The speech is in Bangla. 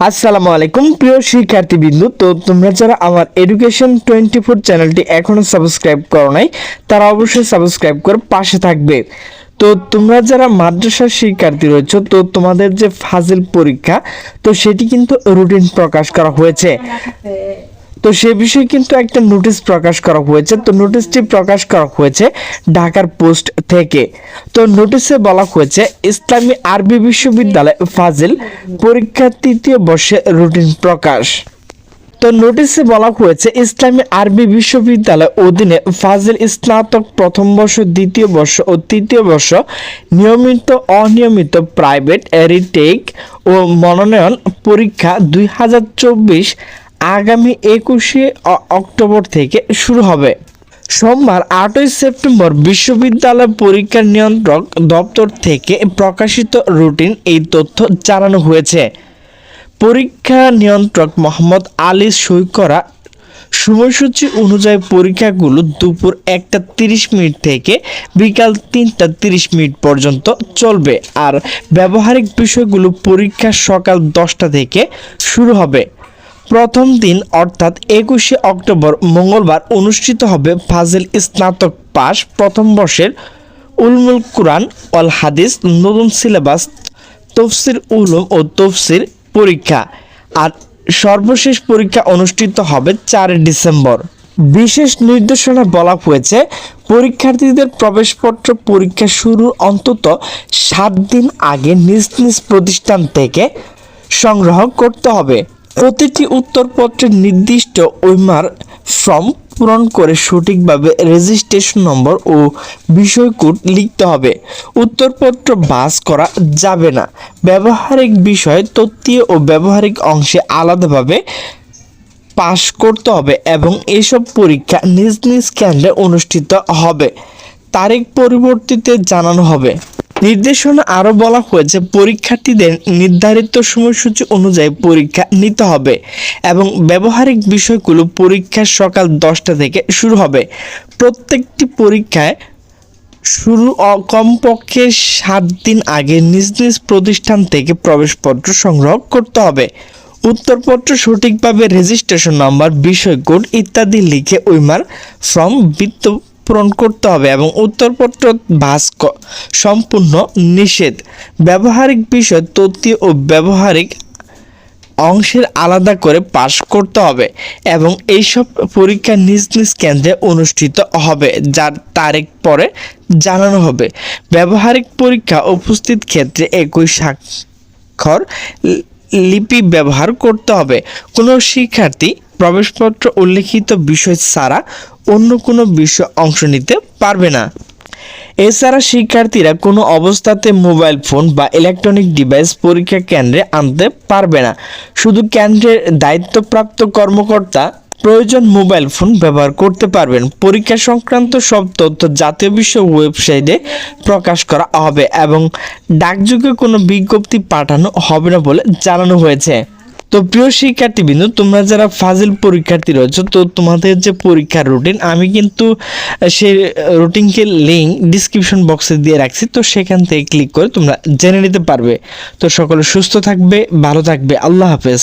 আসসালামু আলাইকুম, প্রিয় শিক্ষার্থীবৃন্দু তো তোমরা যারা আমার এডুকেশন টোয়েন্টি ফোর চ্যানেলটি এখনও সাবস্ক্রাইব করো নাই, তারা অবশ্যই সাবস্ক্রাইব করে পাশে থাকবে। তো তোমরা যারা মাদ্রাসার শিক্ষার্থী রয়েছে, তো তোমাদের যে ফাজিল পরীক্ষা, তো সেটি কিন্তু রুটিন প্রকাশ করা হয়েছে। তো সে বিষয়ে কিন্তু একটা নোটিশ প্রকাশ করা হয়েছে। তো নোটিশটি প্রকাশ করা হয়েছে ঢাকার পোস্ট থেকে। তো নোটিশে বলা হয়েছে, ইসলামী আরবি বিশ্ববিদ্যালয় ফাজিল পরীক্ষা তৃতীয় বর্ষে রুটিন প্রকাশ। তো নোটিশে বলা হয়েছে, ইসলামী আরবি বিশ্ববিদ্যালয় অধীনে ফাজিল স্নাতক প্রথম বর্ষ, দ্বিতীয় বর্ষ ও তৃতীয় বর্ষ নিয়মিত, অনিয়মিত প্রাইভেট রিটেক ও মনোনয়ন পরীক্ষা দুই হাজার চব্বিশ আগামী একুশে অক্টোবর থেকে শুরু হবে। সোমবার আটই সেপ্টেম্বর বিশ্ববিদ্যালয় পরীক্ষা নিয়ন্ত্রক দপ্তর থেকে প্রকাশিত রুটিন এই তথ্য জানানো হয়েছে। পরীক্ষা নিয়ন্ত্রক মোহাম্মদ আলী সই করা সময়সূচি অনুযায়ী পরীক্ষাগুলো দুপুর একটা তিরিশ মিনিট থেকে বিকাল তিনটা তিরিশ মিনিট পর্যন্ত চলবে আর ব্যবহারিক বিষয়গুলো পরীক্ষা সকাল দশটা থেকে শুরু হবে। প্রথম দিন, অর্থাৎ একুশে অক্টোবর মঙ্গলবার অনুষ্ঠিত হবে ফাজিল স্নাতক পাস প্রথম বর্ষের উলমুল কুরআন অল হাদিস নতুন সিলেবাস, তফসির উলুম ও তফসির পরীক্ষা। আর সর্বশেষ পরীক্ষা অনুষ্ঠিত হবে চার ডিসেম্বর। বিশেষ নির্দেশনা বলা হয়েছে, পরীক্ষার্থীদের প্রবেশপত্র পরীক্ষা শুরুর অন্তত সাত দিন আগে নিজ নিজ প্রতিষ্ঠান থেকে সংগ্রহ করতে হবে। প্রতিটি উত্তরপত্রের নির্দিষ্ট ওইমার ফর্ম পূরণ করে সঠিকভাবে রেজিস্ট্রেশন নম্বর ও বিষয় কোড লিখতে হবে। উত্তরপত্র বাস করা যাবে না। ব্যবহারিক বিষয় তত্ত্বীয় ও ব্যবহারিক অংশে আলাদাভাবে পাশ করতে হবে এবং এসব পরীক্ষা নিজ নিজ কেন্দ্রে অনুষ্ঠিত হবে। তারিখ পরিবর্তিতে জানানো হবে। নির্দেশনা আরও বলা হয়েছে, পরীক্ষার্থীদের নির্ধারিত সময়সূচি অনুযায়ী পরীক্ষা নিতে হবে এবং ব্যবহারিক বিষয়গুলো পরীক্ষা সকাল দশটা থেকে শুরু হবে। প্রত্যেকটি পরীক্ষায় শুরু কমপক্ষে সাত দিন আগে নিজ নিজ প্রতিষ্ঠান থেকে প্রবেশপত্র সংগ্রহ করতে হবে। উত্তরপত্র সঠিকভাবে রেজিস্ট্রেশন নাম্বার বিষয় কোড ইত্যাদি লিখে উইমার ফর্ম বৃত্ত পূরণ করতে হবে এবং উত্তরপত্র ভাস সম্পূর্ণ নিষেধ। ব্যবহারিক বিষয় তথ্য ও ব্যবহারিক অংশের আলাদা করে পাশ করতে হবে এবং এইসব পরীক্ষা নিজ নিজ কেন্দ্রে অনুষ্ঠিত হবে, যার তারিখ পরে জানানো হবে। ব্যবহারিক পরীক্ষা উপস্থিত ক্ষেত্রে একই স্বাক্ষর লিপি ব্যবহার করতে হবে। কোনো শিক্ষার্থী প্রবেশপত্র উল্লেখিত বিষয় ছাড়া অন্য কোনো বিষয় অংশ নিতে পারবে না। এছাড়া শিক্ষার্থীরা কোনো অবস্থাতে মোবাইল ফোন বা ইলেকট্রনিক ডিভাইস পরীক্ষা কেন্দ্রে আনতে পারবে না। শুধু কেন্দ্রের দায়িত্বপ্রাপ্ত কর্মকর্তা প্রয়োজন মোবাইল ফোন ব্যবহার করতে পারবেন। পরীক্ষা সংক্রান্ত সব তথ্য জাতীয় বিশ্ব ওয়েবসাইটে প্রকাশ করা হবে এবং ডাকযোগে কোনো বিজ্ঞপ্তি পাঠানো হবে না বলে জানানো হয়েছে। তো প্রিয় শিক্ষার্থীবৃন্দ, তোমরা যারা ফাজিল পরীক্ষার্থী রয়েছে, তো তোমাদের যে পরীক্ষার রুটিন আমি কিন্তু সেই রুটিনকে লিঙ্ক ডিসক্রিপশন বক্সে দিয়ে রাখছি, তো সেখান থেকে ক্লিক করে তোমরা জেনে নিতে পারবে। তো সকলে সুস্থ থাকবে, ভালো থাকবে, আল্লাহ হাফেজ।